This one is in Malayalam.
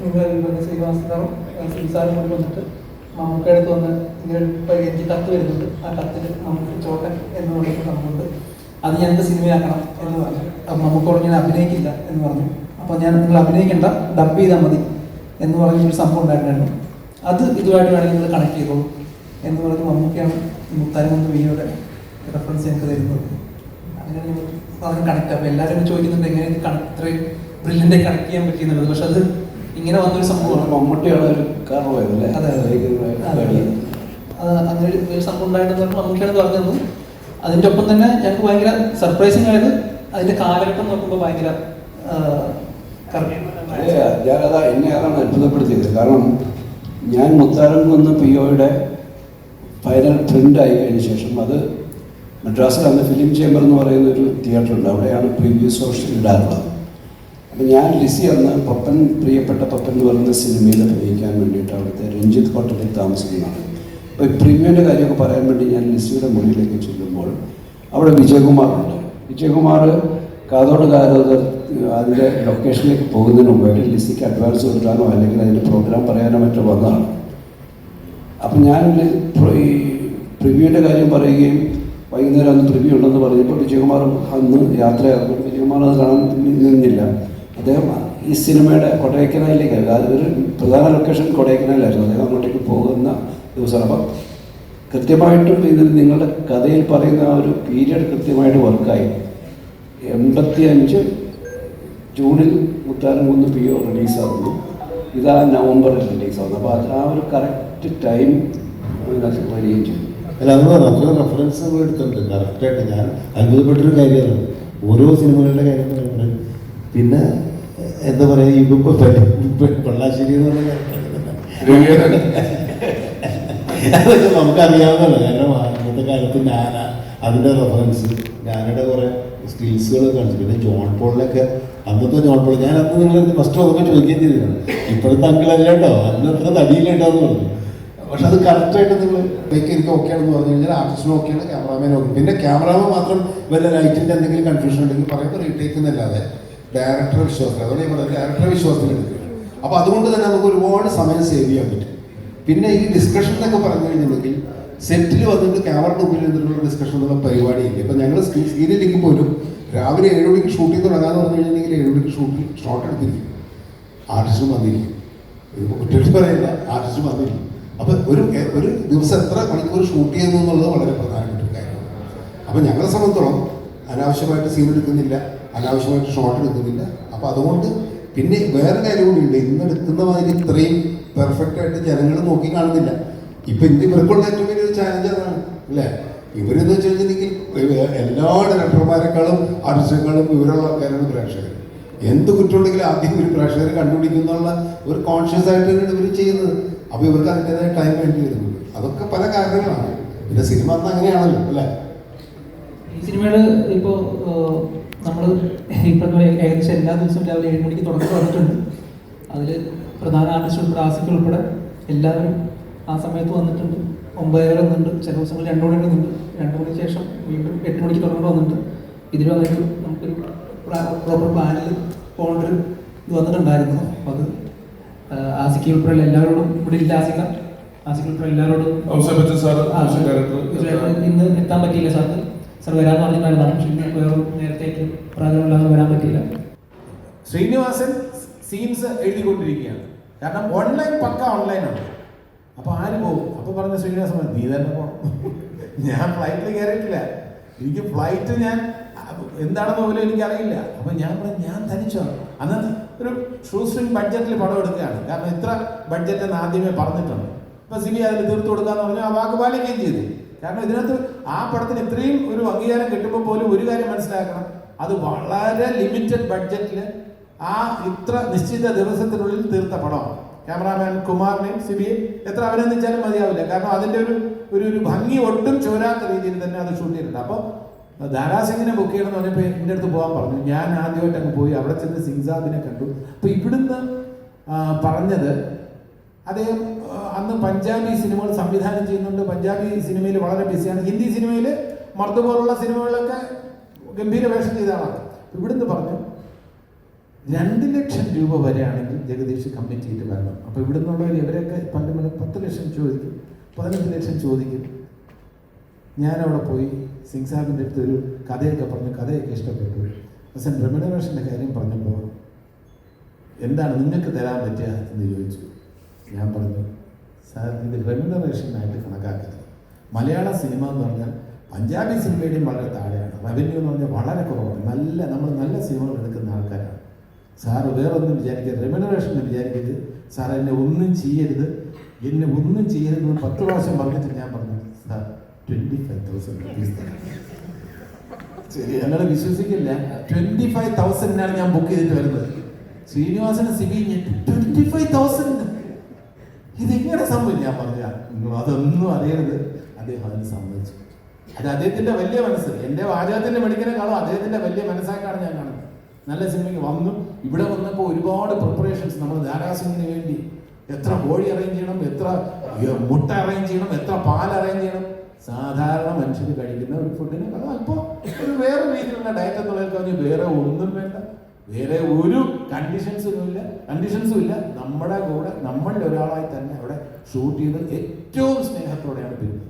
ശ്രീനിവാസനും സംസാരം കൊണ്ട് വന്നിട്ട് മമ്മൂക്കടുത്ത് വന്ന് ഇപ്പൊ എനിക്ക് കത്ത് വരുന്നുണ്ട്. ആ കത്തിൽ നമുക്ക് ചോട്ടൻ എന്ന് പറയുന്ന നമുക്കുണ്ട് അത് ഞാൻ എന്ത് സിനിമയാക്കണം എന്ന് പറഞ്ഞു. അപ്പം മമ്മൂക്കോട് ഞാൻ അഭിനയിക്കില്ല എന്ന് പറഞ്ഞു. അപ്പോൾ ഞാൻ നിങ്ങൾ അഭിനയിക്കേണ്ട ഡബ് ചെയ്താൽ മതി എന്ന് പറഞ്ഞൊരു സംഭവം ഉണ്ടായിരുന്നു. അത് ഇതുമായിട്ട് വേണമെങ്കിൽ നിങ്ങൾ കണക്ട് ചെയ്തോളൂ എന്ന് പറഞ്ഞ് മമ്മൂക്കയാണ് മുത്താരമൊന്ന് വീയുടെ റെഫറൻസ് എനിക്ക് തരുന്നത്. അങ്ങനെ പറഞ്ഞ് കണക്ട് അപ്പോൾ എല്ലാവരും ചോദിക്കുന്നുണ്ട് എങ്ങനെ ഇത് കണക്ട് ഇത്രയും ബ്രില്ലിന്റെ കണക്ട് ചെയ്യാൻ പറ്റിയെന്നുള്ളത്. പക്ഷെ അത് ഇങ്ങനെ വന്നൊരു സംഭവമാണ്. മമ്മൂട്ടിയാണ് ഒരു കാരണമായതല്ലേ അതെ അതെ. അങ്ങനെ ഒരു- സംഭവം ഉണ്ടായിട്ടെന്ന് പറഞ്ഞാൽ മമ്മൂട്ടിയാണ് പറഞ്ഞത്. അതിന്റെ ഒപ്പം തന്നെ ഞങ്ങൾക്ക് ഭയങ്കര സർപ്രൈസിങ് ആയത് അതിന്റെ കാലഘട്ടം നോക്കുമ്പോൾ ഭയങ്കര ഞാനതാ എന്നെ അതാണ് അത്ഭുതപ്പെടുത്തിയത്. കാരണം ഞാൻ മുത്താരം വന്ന പി ഒയുടെ ഫൈനൽ പ്രിന്റ് ആയി കഴിഞ്ഞ ശേഷം അത് മദ്രാസിൽ അന്ന് ഫിലിം ചേംബർ എന്ന് പറയുന്ന ഒരു തിയേറ്റർ ഉണ്ട്. അവിടെയാണ് പ്രീവിയസ് വർഷം ഇടാറുള്ളത്. അപ്പം ഞാൻ ലിസി അന്ന് പപ്പൻ പ്രിയപ്പെട്ട പപ്പൻ എന്ന് പറയുന്ന സിനിമയിൽ അഭിനയിക്കാൻ വേണ്ടിയിട്ട് അവിടുത്തെ രഞ്ജിത്ത് ഹോട്ടലിൽ താമസിക്കുന്നതാണ്. അപ്പോൾ ഈ പ്രീമിയന്റെ കാര്യമൊക്കെ പറയാൻ വേണ്ടി ഞാൻ ലിസിയുടെ മുറിയിലേക്ക് ചെല്ലുമ്പോൾ അവിടെ വിജയകുമാറുണ്ട്. വിജയകുമാർ കാതോട് കാതോട് അതിന്റെ ലൊക്കേഷനിലേക്ക് പോകുന്നതിന് മുമ്പായിട്ട് ലിസിക്ക് അഡ്വാൻസ് കൊടുക്കാനോ അല്ലെങ്കിൽ അതിന്റെ പ്രോഗ്രാം പറയാനോ മറ്റോ വന്നതാണ്. അപ്പം ഞാൻ ഈ പ്രിവ്യൂവിന്റെ കാര്യം പറയുകയും വൈകുന്നേരം അന്ന് പ്രിവ്യൂ ഉണ്ടെന്ന് പറഞ്ഞപ്പോൾ വിജയകുമാർ അന്ന് യാത്രയാകുമ്പോൾ വിജയകുമാർ അത് കാണാൻ നിന്നില്ല. അദ്ദേഹം ഈ സിനിമയുടെ കൊടൈക്കനാലിലേക്ക് ഒരു പ്രധാന ലൊക്കേഷൻ കൊടൈക്കനാലായിരുന്നു അദ്ദേഹം അങ്ങോട്ടേക്ക് പോകുന്ന ദിവസമാണ്. അപ്പം കൃത്യമായിട്ടും ഇതിൽ നിങ്ങളുടെ കഥയിൽ പറയുന്ന ആ ഒരു പീരിയഡ് കൃത്യമായിട്ട് വർക്കായി എൺപത്തി അഞ്ച് ജൂണിൽ മുത്താരം കുന്ന് പി ഒ റിലീസാകുന്നു ഇതാ നവംബറിൽ റിലീസാകുന്നു അപ്പോൾ അത് ആ ഒരു കറക്റ്റ് ടൈം വരികയും ചെയ്യും അല്ല അത് റെഫറൻസ് എടുത്തിട്ടുണ്ട്. കറക്റ്റായിട്ട് ഞാൻ അത്ഭുതപ്പെട്ടൊരു കാര്യമാണ്. ഓരോ സിനിമകളുടെ കാര്യം പിന്നെ എന്താ പറയുക ഇപ്പൊ പള്ളാശ്ശേരി എന്ന് പറഞ്ഞാൽ അതൊക്കെ നമുക്കറിയാവുന്നല്ലോ കാരണം ഇന്നത്തെ കാലത്ത് ഞാന അതിന്റെ റെഫറൻസ് ഞാനയുടെ കുറേ സ്കിൽസുകൾ കാണിച്ചു. പിന്നെ ജോൺ പോളിലൊക്കെ അന്നത്തെ ജോൺ പോൾ ഞാൻ അന്ന് നിങ്ങൾ ഫസ്റ്റ് അതൊക്കെ ചോദിക്കുകയും ചെയ്തിരുന്നു. ഇപ്പോഴത്തെ അങ്കിളല്ല കേട്ടോ അന്ന് തടിയില്ലേട്ടോ എന്ന് പറഞ്ഞു. പക്ഷെ അത് കറക്റ്റായിട്ട് നിങ്ങൾ ബൈക്ക് എനിക്ക് ഓക്കെ ആണെന്ന് പറഞ്ഞു കഴിഞ്ഞാൽ ആർട്ടിസ്റ്റിന് ആണ് ക്യാമറാമാൻ ഓക്കെ പിന്നെ ക്യാമറാമാൻ മാത്രം വല്ല ലൈറ്റിന്റെ എന്തെങ്കിലും കൺഫ്യൂഷൻ ഉണ്ടെങ്കിൽ പറയുമ്പോൾ റീടേക്ക് എന്നല്ലാതെ ഡയറക്ടറെ വിശ്വാസത്തിൽ അതുകൊണ്ട് ഞാൻ പറഞ്ഞത് ഡയറക്ടർ വിശ്വാസത്തിൽ എടുക്കുക. അപ്പോൾ അതുകൊണ്ട് തന്നെ നമുക്ക് ഒരുപാട് സമയം സേവ് ചെയ്യാൻ പറ്റും. പിന്നെ ഈ ഡിസ്കഷൻ എന്നൊക്കെ പറഞ്ഞു കഴിഞ്ഞിട്ടുണ്ടെങ്കിൽ സെറ്റിൽ വന്നിട്ട് ക്യാമറയുടെ മുമ്പിൽ നിന്നിട്ടുള്ള ഡിസ്കഷൻ എന്നുള്ള പരിപാടിയില്ല? ഇപ്പം ഞങ്ങൾ സീരിയലിലേക്ക് പോലും രാവിലെ ഏഴ് മണിക്ക് ഷൂട്ടിംഗ് തുടങ്ങാന്ന് പറഞ്ഞു കഴിഞ്ഞിട്ടുണ്ടെങ്കിൽ ഏഴ് മണിക്ക് ഷൂട്ടിൽ ഷോട്ട് എടുത്തിരിക്കും. ആർട്ടിസ്റ്റ് വന്നിരിക്കും. കുട്ടികൾ പറയില്ല ആർട്ടിസ്റ്റ് വന്നിരിക്കും. അപ്പം ഒരു ഒരു ദിവസം എത്ര മണിക്കൂർ ഷൂട്ട് ചെയ്യുന്നു എന്നുള്ളത് വളരെ പ്രധാനപ്പെട്ട ഒരു കാര്യമാണ്. അപ്പം ഞങ്ങളെ സംബന്ധിച്ചോളം അനാവശ്യമായിട്ട് സീൻ എടുക്കുന്നില്ല. അനാവശ്യമായിട്ട് ഷോട്ട് എടുക്കുന്നില്ല. അപ്പം അതുകൊണ്ട് പിന്നെ വേറെ കാര്യം കൂടിയുണ്ട് ഇന്ന് എടുക്കുന്ന മാതിരി ഇത്രയും പെർഫെക്റ്റ് ആയിട്ട് ജനങ്ങൾ നോക്കി കാണുന്നില്ല. ഇപ്പം ഇന്ന് ഇവർക്കുള്ള ഏറ്റവും വലിയൊരു ചാലഞ്ച് അതാണ് അല്ലേ? ഇവരെന്ന് വെച്ച് കഴിഞ്ഞിട്ടുണ്ടെങ്കിൽ എല്ലാ ഡയറക്ടർമാരെക്കാളും ആർട്ടിസ്റ്റുകളും ഇവരുള്ള ആൾക്കാരാണ് പ്രേക്ഷകർ. എന്ത് കുറ്റമുണ്ടെങ്കിലും ആദ്യം ഒരു പ്രേക്ഷകർ കണ്ടുപിടിക്കുന്നുള്ള ഒരു കോൺഷ്യസ് ആയിട്ട് തന്നെയാണ് ഇവർ ചെയ്യുന്നത്. അപ്പോൾ ഇവർക്ക് അതിന്റെതായ ടൈം വേണ്ടി വരുന്നുണ്ട്. അതൊക്കെ പല കാരണങ്ങളാണ്. പിന്നെ സിനിമ അന്ന് അങ്ങനെയാണല്ലോ അല്ലേ? ഈ സിനിമകൾ ഇപ്പോൾ നമ്മൾ ഇപ്പം ഏകദേശം എല്ലാ ദിവസവും രാവിലെ ഏഴ് മണിക്ക് തുടക്കം വന്നിട്ടുണ്ട്. അതിൽ പ്രധാന ആർട്ടിസ്റ്റ് ഉൾപ്പെടെ ആസിഫ് ഉൾപ്പെടെ എല്ലാവരും ആ സമയത്ത് വന്നിട്ടുണ്ട്. ഒമ്പതര വന്നിട്ടുണ്ട്. ചില ദിവസങ്ങൾ രണ്ടു മണി വന്നിട്ടുണ്ട്. രണ്ടു മണിക്ക് ശേഷം വീണ്ടും എട്ട് മണിക്ക് തുടങ്ങി വന്നിട്ടുണ്ട്. ഇതിൽ വന്നിട്ട് നമുക്കൊരു പ്രോപ്പർ പ്ലാനിൽ പോകേണ്ട ഒരു ഇത് വന്നിട്ടുണ്ടായിരുന്നു. അപ്പോൾ അത് ആസിക്ക് ഉൾപ്പെടെ എല്ലാവരോടും ഇവിടെ ഇല്ല ആസിക്ക. ആസിക്ക് ഉൾപ്പെടെ എല്ലാവരോടും ഇന്ന് എത്താൻ പറ്റിയില്ല സാർക്ക്. സാർ വരാമെന്ന് പറഞ്ഞിട്ടുണ്ടായിരുന്നു പക്ഷേ ഇന്ന് വേറെ നേരത്തേക്ക് പ്രാധാന്യമില്ലാതെ വരാൻ പറ്റിയില്ല. ശ്രീനിവാസൻ സീൻസ് എഴുതിക്കൊണ്ടിരിക്കുകയാണ്. കാരണം ഓൺലൈൻ പക്ക ഓൺലൈനാണ് അപ്പോൾ ആര് പോകും? അപ്പോൾ പറഞ്ഞ ശ്രീനിവാസൻ നീ തന്നെ പോകണം ഞാൻ ഫ്ലൈറ്റിൽ കയറിയിട്ടില്ല എനിക്ക് ഫ്ലൈറ്റ് ഞാൻ എന്താണെന്ന് പോലും എനിക്കറിയില്ല. അപ്പോൾ ഞാൻ പറഞ്ഞു ഞാൻ തനിച്ചോ അന്ന് ഒരു ഷൂ സ്ട്രിങ് ബഡ്ജറ്റിൽ പടം എടുക്കുകയാണ്. കാരണം ഇത്ര ബഡ്ജറ്റ് ആദ്യമേ പറഞ്ഞിട്ടുണ്ട്. അപ്പോൾ സിബി അതിൽ തീർത്തു കൊടുക്കാന്ന് പറഞ്ഞു ആ വാക്ക് പാലിക്കുകയും ചെയ്തു. കാരണം ഇതിനകത്ത് ആ പടത്തിന് ഇത്രയും ഒരു അംഗീകാരം കിട്ടുമ്പോൾ പോലും ഒരു കാര്യം മനസ്സിലാക്കണം. അത് വളരെ ലിമിറ്റഡ് ബഡ്ജറ്റിൽ ആ ഇത്ര നിശ്ചിത ദിവസത്തിനുള്ളിൽ തീർത്ത പടം. ക്യാമറാമാൻ കുമാറിനെയും സിബിയെ എത്ര അഭിനന്ദിച്ചാലും മതിയാവില്ല. കാരണം അതിന്റെ ഒരു ഒരു ഒരു ഭംഗി ഒട്ടും ചോരാത്ത രീതിയിൽ തന്നെ അത് ഷൂട്ട് ചെയ്തിട്ടുണ്ട്. അപ്പോൾ ദാരാസിംഗിനെ ബുക്ക് ചെയ്യണമെന്ന് പറഞ്ഞപ്പോൾ എന്റെ അടുത്ത് പോകാൻ പറഞ്ഞു. ഞാൻ ആദ്യമായിട്ട് അങ്ങ് പോയി. അവിടെ ചെന്ന് സിംഗ്സാബിനെ കണ്ടു. അപ്പോൾ ഇവിടുന്ന് പറഞ്ഞത് അദ്ദേഹം അന്ന് പഞ്ചാബി സിനിമകൾ സംവിധാനം ചെയ്യുന്നുണ്ട്. പഞ്ചാബി സിനിമയിൽ വളരെ ബിസിയാണ്. ഹിന്ദി സിനിമയിൽ മർദ്ദ പോലുള്ള സിനിമകളിലൊക്കെ ഗംഭീര വേഷം ചെയ്താണ് ഇവിടുന്ന് പറഞ്ഞു രണ്ട് ലക്ഷം രൂപ വരെയാണെങ്കിൽ ജഗദീഷ് കമ്മിറ്റ് ചെയ്തിട്ട് വരണം. അപ്പോൾ ഇവിടെ നിന്നുള്ളവർ ഇവരൊക്കെ പണ്ട് മണി പത്ത് ലക്ഷം ചോദിക്കും പതിനഞ്ച് ലക്ഷം ചോദിക്കും. ഞാനവിടെ പോയി സിംഗ് സാഹിബിന്റെ അടുത്ത് ഒരു കഥയൊക്കെ പറഞ്ഞു കഥയൊക്കെ ഇഷ്ടപ്പെട്ടു. പക്ഷേ റെമ്യൂണറേഷന്റെ കാര്യം പറഞ്ഞപ്പോൾ എന്താണ് നിങ്ങൾക്ക് തരാൻ പറ്റുക? എന്ന് ചോദിച്ചു. ഞാൻ പറഞ്ഞു സാർ ഇത് റെമ്യൂണറേഷനായിട്ട് കണക്കാക്കരുത്. മലയാള സിനിമ എന്ന് പറഞ്ഞാൽ പഞ്ചാബി സിനിമയുടെയും വളരെ താഴെയാണ്. റവന്യൂ എന്ന് പറഞ്ഞാൽ വളരെ കുറവാണ്. നല്ല നമ്മൾ നല്ല സിനിമകൾ എടുക്കുന്ന ആൾക്കാരാണ്. സാർ വേറെ ഒന്നും വിചാരിക്കരുത് റെമ്യൂണറേഷൻ വിചാരിക്കരുത്. സാർ എന്നെ ഒന്നും ചെയ്യരുത്. എന്നെ ഒന്നും ചെയ്യരുതെന്ന് പത്ത് പ്രാവശ്യം പറഞ്ഞിട്ട് ഞാൻ പറഞ്ഞു sir twenty five thousand rupees തരാം. ശരി ഞങ്ങൾ വിശ്വസിക്കില്ല. ട്വന്റി ഫൈവ് തൗസൻഡിനാണ് ഞാൻ ബുക്ക് ചെയ്തിട്ട് വരുന്നത്. ശ്രീനിവാസന് സിബി ട്വന്റി ഫൈവ് തൗസൻഡ് ഞാൻ പറഞ്ഞ അതൊന്നും അറിയരുത്. അദ്ദേഹം അതിന് സമ്മതിച്ചു. അത് അദ്ദേഹത്തിന്റെ വലിയ മനസ്സ്. എന്റെ വാചകത്തിന്റെ മെഡിക്കലിനെക്കാളും അദ്ദേഹത്തിന്റെ വലിയ മനസ്സായിട്ടാണ് ഞാൻ കാണുന്നത്. നല്ല സിനിമയ്ക്ക് വന്നു. ഇവിടെ വന്നപ്പോൾ ഒരുപാട് പ്രിപ്പറേഷൻസ് നമ്മൾ ധാരാസിംഗിന് വേണ്ടി എത്ര കോഴി അറേഞ്ച് ചെയ്യണം എത്ര മുട്ട അറേഞ്ച് ചെയ്യണം എത്ര പാൽ അറേഞ്ച് ചെയ്യണം. സാധാരണ മനുഷ്യർ കഴിക്കുന്ന ഒരു ഫുഡിനെ അല്പം ഒരു വേറെ രീതിയിലുള്ള ഡയറ്റ് എന്ന് കവിഞ്ഞ് വേറെ ഒന്നും വേണ്ട. വേറെ ഒരു കണ്ടീഷൻസും ഇല്ല കണ്ടീഷൻസും ഇല്ല. നമ്മുടെ കൂടെ നമ്മളിൽ ഒരാളായി തന്നെ അവിടെ ഷൂട്ട് ചെയ്ത് ഏറ്റവും സ്നേഹത്തോടെയാണ് പിരിഞ്ഞത്